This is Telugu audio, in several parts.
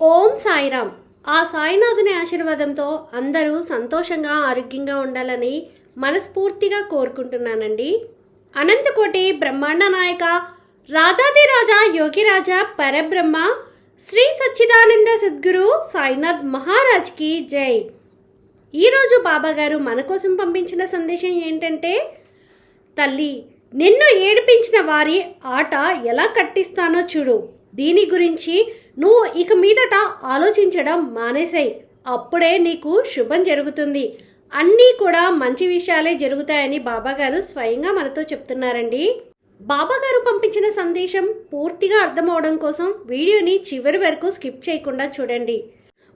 ఓం సాయిరామ్. ఆ సాయినాథుని ఆశీర్వాదంతో అందరూ సంతోషంగా ఆరోగ్యంగా ఉండాలని మనస్ఫూర్తిగా కోరుకుంటున్నానండి. అనంతకోటి బ్రహ్మాండ నాయక రాజాదిరాజా యోగిరాజ పరబ్రహ్మ శ్రీ సచ్చిదానంద సద్గురు సాయినాథ్ మహారాజ్కి జై. ఈరోజు బాబాగారు మన కోసం పంపించిన సందేశం ఏంటంటే తల్లి నిన్ను ఏడిపించిన వారి ఆట ఎలా కట్టిస్తానో చూడు. దీని గురించి నువ్వు ఇక మీదట ఆలోచించడం మానేసాయి. అప్పుడే నీకు శుభం జరుగుతుంది. అన్నీ కూడా మంచి విషయాలే జరుగుతాయని బాబాగారు స్వయంగా మనతో చెప్తున్నారండి. బాబాగారు పంపించిన సందేశం పూర్తిగా అర్థమవడం కోసం వీడియోని చివరి వరకు స్కిప్ చేయకుండా చూడండి.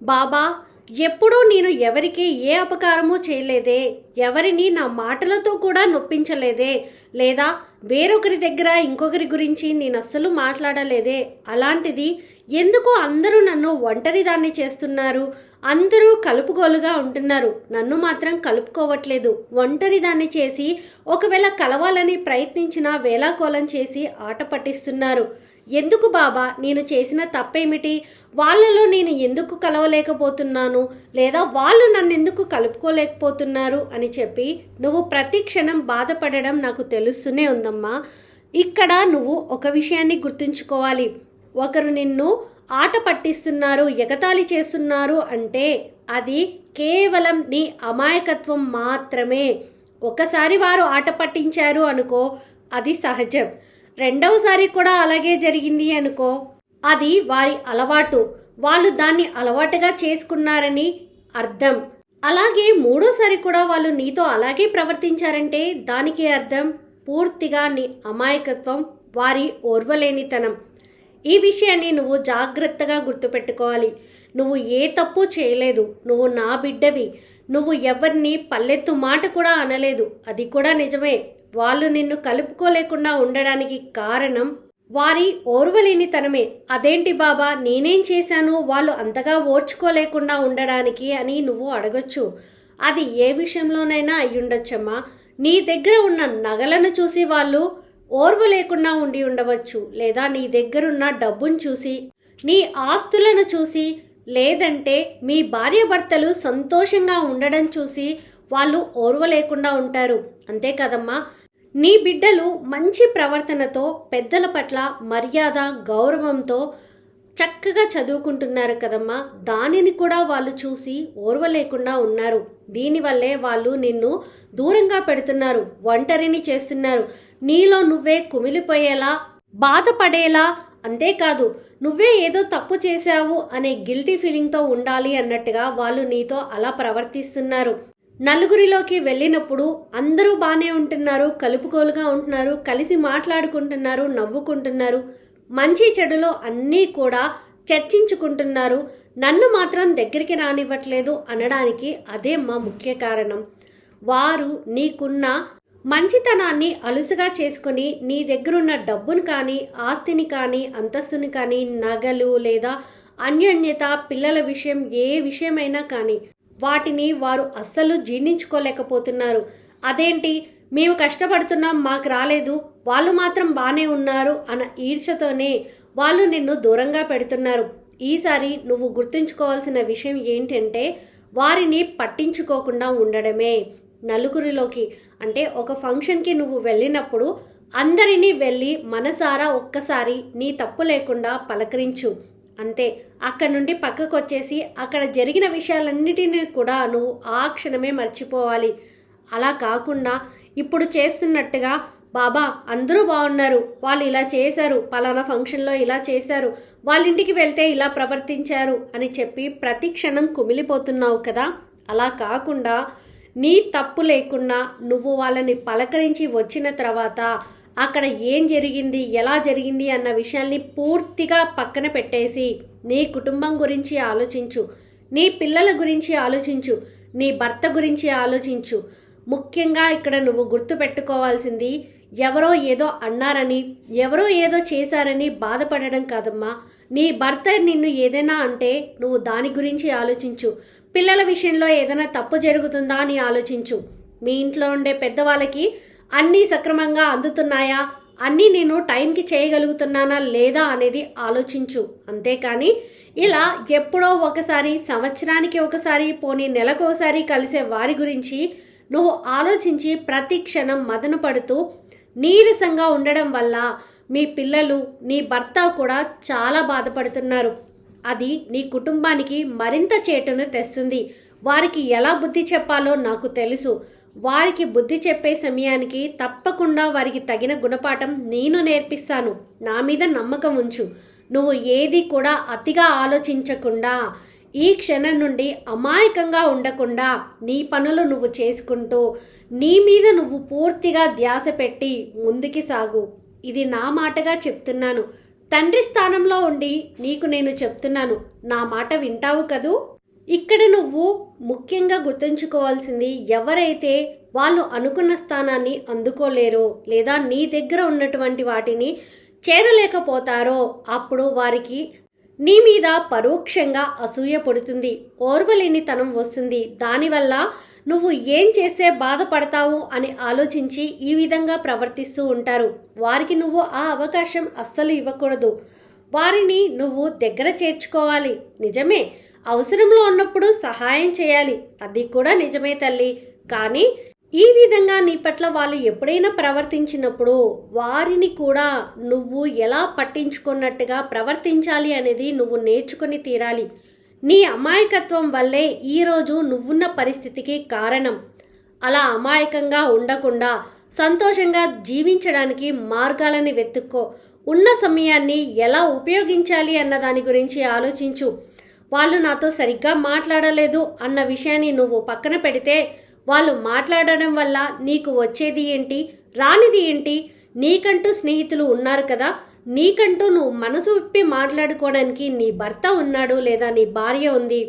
బాబా ఎప్పుడూ నేను ఎవరికి ఏ అపకారము చేయలేదే ఎవరిని నా మాటలతో కూడా నొప్పించలేదే లేదా వేరొకరి దగ్గర ఇంకొకరి గురించి నేను అస్సలు మాట్లాడలేదే. అలాంటిది ఎందుకు అందరూ నన్ను ఒంటరిదాన్ని చేస్తున్నారు? అందరూ కలుపుగోలుగా ఉంటున్నారు. నన్ను మాత్రం కలుపుకోవట్లేదు. ఒంటరిదాన్ని చేసి ఒకవేళ కలవాలని ప్రయత్నించినా వేలాకోలం చేసి ఆట పట్టిస్తున్నారు. ఎందుకు బాబా? నేను చేసిన తప్పేమిటి? వాళ్ళలో నేను ఎందుకు కలవలేకపోతున్నాను? లేదా వాళ్ళు నన్ను ఎందుకు కలుపుకోలేకపోతున్నారు? అని చెప్పి నువ్వు ప్రతి క్షణం బాధపడడం నాకు తెలుస్తూనే ఉందమ్మా. ఇక్కడ నువ్వు ఒక విషయాన్ని గుర్తుంచుకోవాలి. ఒకరు నిన్ను ఆట పట్టిస్తున్నారు ఎగతాళి చేస్తున్నారు అంటే అది కేవలం నీ అమాయకత్వం మాత్రమే. ఒకసారి వారు ఆట పట్టించారు అనుకో అది సహజం. రెండవసారి కూడా అలాగే జరిగింది అనుకో. అది వారి అలవాటు. వాళ్ళు దాన్ని అలవాటుగా చేసుకున్నారని అర్థం. అలాగే మూడోసారి కూడా వాళ్ళు నీతో అలాగే ప్రవర్తించారంటే దానికి అర్థం. పూర్తిగా నీ అమాయకత్వం వారి ఓర్వలేనితనం. ఈ విషయాన్ని నువ్వు జాగ్రత్తగా గుర్తుపెట్టుకోవాలి. నువ్వు ఏ తప్పు చేయలేదు. నువ్వు నా బిడ్డవి. నువ్వు ఎవరిని పల్లెత్తు మాట కూడా అనలేదు. అది కూడా నిజమే. వాళ్ళు నిన్ను కలుపుకోలేకుండా ఉండడానికి కారణం వారి ఓర్వలేనితనమే. అదేంటి బాబా? నేనేం చేశాను వాళ్ళు అంతగా ఓర్చుకోలేకుండా ఉండడానికి అని నువ్వు అడగొచ్చు. అది ఏ విషయంలోనైనా అయ్యుండొచ్చమ్మా. నీ దగ్గర ఉన్న నగలను చూసి వాళ్ళు ఓర్వ లేకుండా ఉండి ఉండవచ్చు. లేదా నీ దగ్గరున్న డబ్బును చూసి నీ ఆస్తులను చూసి లేదంటే మీ భార్యాభర్తలు సంతోషంగా ఉండడం చూసి వాళ్ళు ఓర్వలేకుండా ఉంటారు. అంతే కదమ్మా. నీ బిడ్డలు మంచి ప్రవర్తనతో పెద్దల పట్ల మర్యాద గౌరవంతో చక్కగా చదువుకుంటున్నారు కదమ్మా. దానిని కూడా వాళ్ళు చూసి ఓర్వలేకుండా ఉన్నారు. దీనివల్లే వాళ్ళు నిన్ను దూరంగా పెడుతున్నారు ఒంటరిని చేస్తున్నారు. నీలో నువ్వే కుమిలిపోయేలా బాధపడేలా అంతేకాదు నువ్వే ఏదో తప్పు చేశావు అనే గిల్టీ ఫీలింగ్తో ఉండాలి అన్నట్టుగా వాళ్ళు నీతో అలా ప్రవర్తిస్తున్నారు. నలుగురిలోకి వెళ్ళినప్పుడు అందరూ బాగానే ఉంటున్నారు కలుపుకోలుగా ఉంటున్నారు కలిసి మాట్లాడుకుంటున్నారు నవ్వుకుంటున్నారు. మంచి చెడులో అన్నీ కూడా చర్చించుకుంటున్నారు. నన్ను మాత్రం దగ్గరికి రానివ్వట్లేదు అనడానికి అదే మా ముఖ్య కారణం. వారు నీకున్న మంచితనాన్ని అలుసుగా చేసుకుని నీ దగ్గరున్న డబ్బును కానీ ఆస్తిని కానీ అంతస్తుని కానీ నగలు లేదా అన్యోన్యత పిల్లల విషయం ఏ విషయమైనా కానీ వాటిని వారు అస్సలు జీర్ణించుకోలేకపోతున్నారు. అదేంటి? మేము కష్టపడుతున్నాం మాకు రాలేదు వాళ్ళు మాత్రం బాగానే ఉన్నారు అన్న ఈర్షతోనే వాళ్ళు నిన్ను దూరంగా పెడుతున్నారు. ఈసారి నువ్వు గుర్తుంచుకోవాల్సిన విషయం ఏంటంటే వారిని పట్టించుకోకుండా ఉండడమే. నలుగురిలోకి అంటే ఒక ఫంక్షన్కి నువ్వు వెళ్ళినప్పుడు అందరినీ వెళ్ళి మనసారా ఒక్కసారి నీ తప్పు లేకుండా పలకరించు. అంతే. అక్కడ నుండి పక్కకు వచ్చేసి అక్కడ జరిగిన విషయాలన్నిటినీ కూడా నువ్వు ఆ క్షణమే మర్చిపోవాలి. అలా కాకుండా ఇప్పుడు చేస్తున్నట్టుగా బాబా అందరూ బాగున్నారు. వాళ్ళు ఇలా చేశారు. పలానా ఫంక్షన్లో ఇలా చేశారు. వాళ్ళ ఇంటికి వెళ్తే ఇలా ప్రవర్తించారు అని చెప్పి ప్రతి క్షణం కుమిలిపోతున్నావు కదా. అలా కాకుండా నీ తప్పు లేకుండా నువ్వు వాళ్ళని పలకరించి వచ్చిన తర్వాత అక్కడ ఏం జరిగింది ఎలా జరిగింది అన్న విషయాల్ని పూర్తిగా పక్కన పెట్టేసి నీ కుటుంబం గురించి ఆలోచించు నీ పిల్లల గురించి ఆలోచించు నీ భర్త గురించి ఆలోచించు. ముఖ్యంగా ఇక్కడ నువ్వు గుర్తుపెట్టుకోవాల్సింది ఎవరో ఏదో అన్నారని ఎవరో ఏదో చేశారని బాధపడడం కాదమ్మా. నీ భర్త నిన్ను ఏదైనా అంటే నువ్వు దాని గురించి ఆలోచించు. పిల్లల విషయంలో ఏదైనా తప్పు జరుగుతుందా అని ఆలోచించు. మీ ఇంట్లో ఉండే పెద్దవాళ్ళకి అన్నీ సక్రమంగా అందుతున్నాయా? అన్నీ నేను టైంకి చేయగలుగుతున్నానా లేదా అనేది ఆలోచించు. అంతేకాని ఇలా ఎప్పుడో ఒకసారి సంవత్సరానికి ఒకసారి పోనీ నెలకు ఒకసారి కలిసే వారి గురించి నువ్వు ఆలోచించి ప్రతి క్షణం మదను పడుతూ నీరసంగా ఉండడం వల్ల మీ పిల్లలు నీ భర్త కూడా చాలా బాధపడుతున్నారు. అది నీ కుటుంబానికి మరింత చేటును తెస్తుంది. వారికి ఎలా బుద్ధి చెప్పాలో నాకు తెలుసు. వారికి బుద్ధి చెప్పే సమయానికి తప్పకుండా వారికి తగిన గుణపాఠం నేను నేర్పిస్తాను. నా మీద నమ్మకం ఉంచు. నువ్వు ఏది కూడా అతిగా ఆలోచించకుండా ఈ క్షణం నుండి అమాయకంగా ఉండకుండా నీ పనులు నువ్వు చేసుకుంటూ నీ మీద నువ్వు పూర్తిగా ధ్యాస పెట్టి ముందుకి సాగు. ఇది నా మాటగా చెప్తున్నాను. తండ్రి స్థానంలో ఉండి నీకు నేను చెప్తున్నాను. నా మాట వింటావు కదూ? ఇక్కడ నువ్వు ముఖ్యంగా గుర్తుంచుకోవాల్సింది ఎవరైతే వాళ్ళు అనుకున్న స్థానాన్ని అందుకోలేరో లేదా నీ దగ్గర ఉన్నటువంటి వాటిని చేరలేకపోతారో అప్పుడు వారికి నీ మీద పరోక్షంగా అసూయ పడుతుంది ఓర్వలేనితనం వస్తుంది. దానివల్ల నువ్వు ఏం చేస్తే బాధపడతావు అని ఆలోచించి ఈ విధంగా ప్రవర్తిస్తూ ఉంటారు. వారికి నువ్వు ఆ అవకాశం అస్సలు ఇవ్వకూడదు. వారిని నువ్వు దగ్గర చేర్చుకోవాలి. నిజమే? అవసరంలో ఉన్నప్పుడు సహాయం చేయాలి. అది కూడా నిజమే తల్లి. కానీ ఈ విధంగా నీ పట్ల వాళ్ళు ఎప్పుడైనా ప్రవర్తించినప్పుడు వారిని కూడా నువ్వు ఎలా పట్టించుకున్నట్టుగా ప్రవర్తించాలి అనేది నువ్వు నేర్చుకుని తీరాలి. నీ అమాయకత్వం వల్లే ఈరోజు నువ్వున్న పరిస్థితికి కారణం. అలా అమాయకంగా ఉండకుండా సంతోషంగా జీవించడానికి మార్గాలని వెతుక్కో. ఉన్న సమయాన్ని ఎలా ఉపయోగించాలి అన్న దాని గురించి ఆలోచించు. వాళ్ళు నాతో సరిగ్గా మాట్లాడలేదు అన్న విషయాన్ని నువ్వు పక్కన పెడితే వాళ్ళు మాట్లాడడం వల్ల నీకు వచ్చేది ఏంటి రానిది ఏంటి? నీకంటూ స్నేహితులు ఉన్నారు కదా. నీకంటూ నువ్వు మనసు విప్పి మాట్లాడుకోవడానికి నీ భర్త ఉన్నాడు లేదా నీ భార్య ఉంది?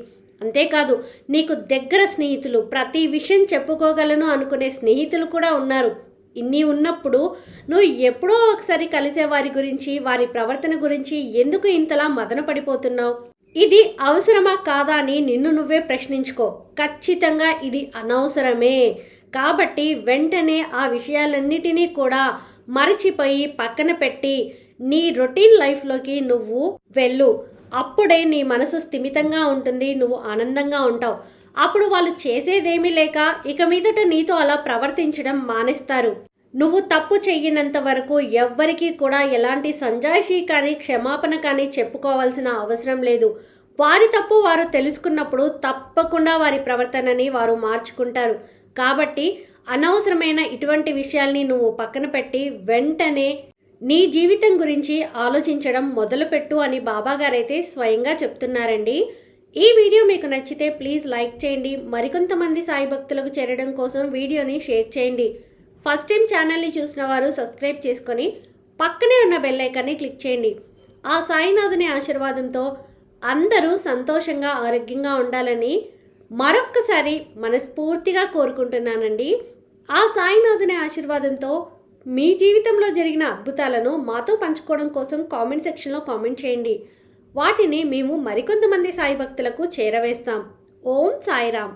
అంతేకాదు నీకు దగ్గర స్నేహితులు ప్రతి విషయం చెప్పుకోగలను అనుకునే స్నేహితులు కూడా ఉన్నారు. ఇన్ని ఉన్నప్పుడు నువ్వు ఎప్పుడో ఒకసారి కలిసే వారి గురించి వారి ప్రవర్తన గురించి ఎందుకు ఇంతలా మదన పడిపోతున్నావు? ఇది అవసరమా కాదా అని నిన్ను నువ్వే ప్రశ్నించుకో. ఖచ్చితంగా ఇది అనవసరమే. కాబట్టి వెంటనే ఆ విషయాలన్నిటినీ కూడా మరచిపోయి పక్కన పెట్టి నీ రొటీన్ లైఫ్లోకి నువ్వు వెళ్ళు. అప్పుడే నీ మనసు స్థిమితంగా ఉంటుంది నువ్వు ఆనందంగా ఉంటావు. అప్పుడు వాళ్ళు చేసేదేమీ లేక ఇక మీదట నీతో అలా ప్రవర్తించడం మానేస్తారు. నువ్వు తప్పు చెయ్యనంత వరకు ఎవ్వరికీ కూడా ఎలాంటి సంజాయిషి కానీ క్షమాపణ కానీ చెప్పుకోవాల్సిన అవసరం లేదు. వారి తప్పు వారు తెలుసుకున్నప్పుడు తప్పకుండా వారి ప్రవర్తనని వారు మార్చుకుంటారు. కాబట్టి అనవసరమైన ఇటువంటి విషయాల్ని నువ్వు పక్కన పెట్టి వెంటనే నీ జీవితం గురించి ఆలోచించడం మొదలుపెట్టు అని బాబాగారైతే స్వయంగా చెప్తున్నారండి. ఈ వీడియో మీకు నచ్చితే ప్లీజ్ లైక్ చేయండి. మరికొంతమంది సాయి భక్తులకు చేరడం కోసం వీడియోని షేర్ చేయండి. ఫస్ట్ టైం ఛానల్ని చూసిన వారు సబ్స్క్రైబ్ చేసుకొని పక్కనే ఉన్న బెల్ ఐకాన్ని క్లిక్ చేయండి. ఆ సాయినాథుని ఆశీర్వాదంతో అందరూ సంతోషంగా ఆరోగ్యంగా ఉండాలని మరొక్కసారి మనస్ఫూర్తిగా కోరుకుంటున్నానండి. ఆ సాయినాథుని ఆశీర్వాదంతో మీ జీవితంలో జరిగిన అద్భుతాలను మాతో పంచుకోవడం కోసం కామెంట్ సెక్షన్లో కామెంట్ చేయండి. వాటిని మేము మరికొంతమంది సాయి భక్తులకు చేరవేస్తాం. ఓం సాయిరామ్.